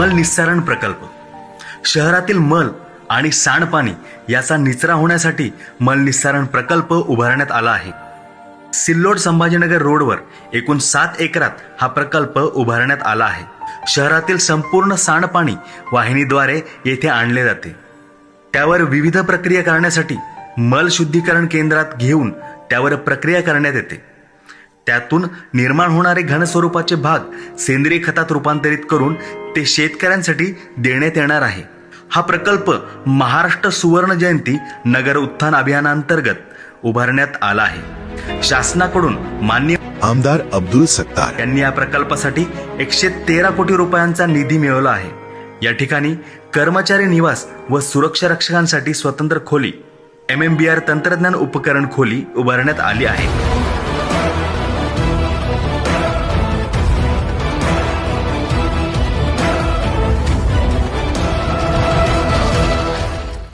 मल निस्सारण प्रकल्प. शहरातील मल आणि सांडपाणी याचा निचरा होण्यासाठी मल निस्सारण प्रकल्प उभारण्यात आला आहे. सिल्लोड संभाजीनगर रोडवर एकूण सात एकरात हा प्रकल्प उभारण्यात आला आहे. शहरातील संपूर्ण सांडपाणी वाहिनीद्वारे येथे आणले जाते. त्यावर विविध प्रक्रिया करण्यासाठी मल शुद्धीकरण केंद्रात घेऊन त्यावर प्रक्रिया करण्यात येते. त्यातून निर्माण होणारे घनस्वरूपाचे भाग सेंद्रिय खतात रूपांतरित करून ते शेतकऱ्यांसाठी देण्यात येणार आहे. हा प्रकल्प महाराष्ट्र सुवर्ण जयंती नगर उत्थान अभियानांतर्गत उभारण्यात आला आहे. शासनाकडून मान्य आमदार अब्दुल सत्तार यांनी या प्रकल्पासाठी एकशे तेरा कोटी रुपयांचा निधी मिळवला आहे. या ठिकाणी कर्मचारी निवास व सुरक्षा रक्षकांसाठी स्वतंत्र खोली एम एम बी आर तंत्रज्ञान उपकरण खोली उभारण्यात आली आहे.